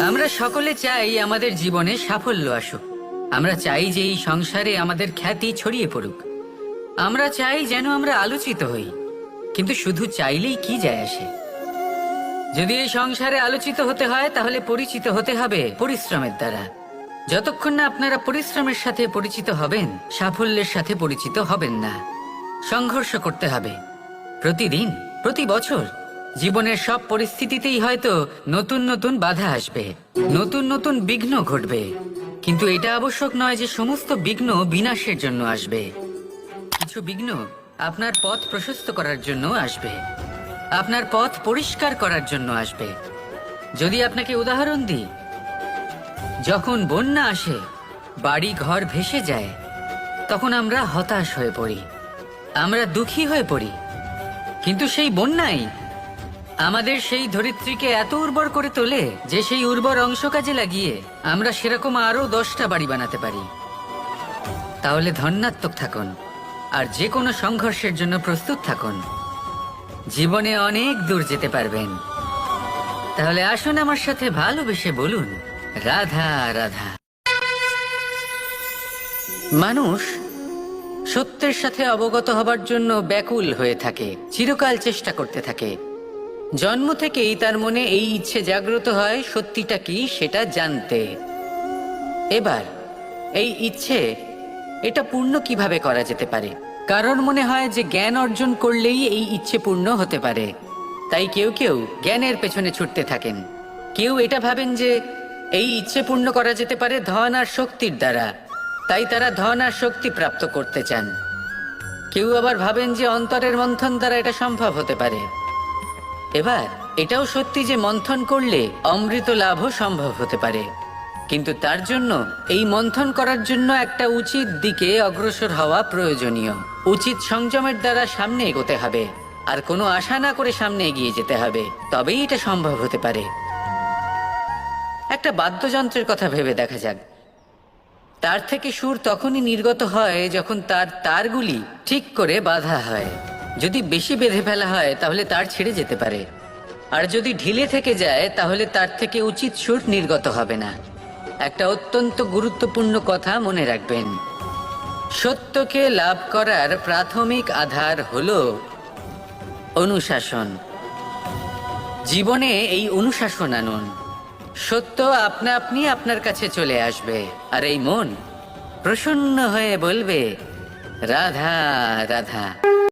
আমরা সকলে চাই আমাদের জীবনে সাফল্য আসুক। আমরা চাই যে এই সংসারে আমাদের খ্যাতি ছড়িয়ে পড়ুক। আমরা চাই যেন আমরা আলোচিত হই। কিন্তু শুধু চাইলেই কি যায় আসে? যদি এই সংসারে আলোচিত হতে হয়, তাহলে পরিচিত হতে হবে পরিশ্রমের দ্বারা। যতক্ষণ না আপনারা পরিশ্রমের সাথে পরিচিত হবেন, সাফল্যের সাথে পরিচিত হবেন না। সংঘর্ষ করতে হবে। প্রতিদিন, প্রতি বছর। জীবনের সব পরিস্থিতিতেই হয়তো নতুন নতুন বাধা আসবে, নতুন নতুন বিঘ্ন ঘটবে। কিন্তু এটা আবশ্যক নয় যে সমস্ত বিঘ্ন বিনাশের জন্য আসবে। কিছু বিঘ্ন আপনার পথ প্রশস্ত করার জন্য আসবে, আপনার পথ পরিষ্কার করার জন্য আসবে। যদি আপনাকে উদাহরণ দিই, যখন বন্যা আসে, বাড়ি ঘর ভেসে যায়, তখন আমরা হতাশ হয়ে পড়ি, আমরা দুঃখী হয়ে পড়ি। কিন্তু সেই বন্যাই আমাদের সেই ধরিত্রীকে এত উর্বর করে তোলে যে সেই উর্বর অংশ কাজে লাগিয়ে আমরা সেরকম আরও দশটা বাড়ি বানাতে পারি। তাহলে ধন্যাত্মক থাকুন, আর যে কোনো সংঘর্ষের জন্য প্রস্তুত থাকুন। জীবনে অনেক দূর যেতে পারবেন। তাহলে আসুন আমার সাথে ভালোবেসে বলুন, রাধা রাধা। মানুষ সত্যের সাথে অবগত হবার জন্য ব্যাকুল হয়ে থাকে, চিরকাল চেষ্টা করতে থাকে। জন্ম থেকেই তার মনে এই ইচ্ছে জাগ্রত হয়, সত্যিটা কি সেটা জানতে। এবার, এই ইচ্ছে, এটা পূর্ণ কীভাবে করা যেতে পারে? কারণ মনে হয় যে জ্ঞান অর্জন করলেই এই ইচ্ছে পূর্ণ হতে পারে। তাই কেউ কেউ জ্ঞানের পেছনে ছুটতে থাকেন। কেউ এটা ভাবেন যে এই ইচ্ছে পূর্ণ করা যেতে পারে ধন আর শক্তির দ্বারা। তাই তারা ধন আর শক্তি প্রাপ্ত করতে চান। কেউ আবার ভাবেন যে অন্তরের মন্থন দ্বারা এটা সম্ভব হতে পারে। এবার, এটাও সত্যি যে মন্থন করলে অমৃত লাভও সম্ভব হতে পারে। কিন্তু তার জন্য এই মন্থন করার জন্য একটা উচিত দিকে অগ্রসর হওয়া প্রয়োজনীয়। উচিত সংযমের দ্বারা সামনে এগোতে হবে। আর কোনো আশা না করে সামনে এগিয়ে যেতে হবে। তবেই এটা সম্ভব হতে পারে। একটা বাদ্যযন্ত্রের কথা ভেবে দেখা যাক। তার থেকে সুর তখনই নির্গত হয় যখন তার তারগুলি ঠিক করে বাঁধা হয়। যদি বেশি বেঁধে ফেলা হয়, তাহলে তার ছেড়ে যেতে পারে। আর যদি ঢিলে থেকে যায়, তাহলে তার থেকে উচিত সুর নির্গত হবে না। একটা অত্যন্ত গুরুত্বপূর্ণ কথা মনে রাখবেন। সত্যকে লাভ করার প্রাথমিক আধার হল অনুশাসন। জীবনে এই অনুশাসন আনুন। সত্য আপনা আপনি আপনার কাছে চলে আসবে, আর এই মন প্রসন্ন হয়ে বলবে, রাধা রাধা।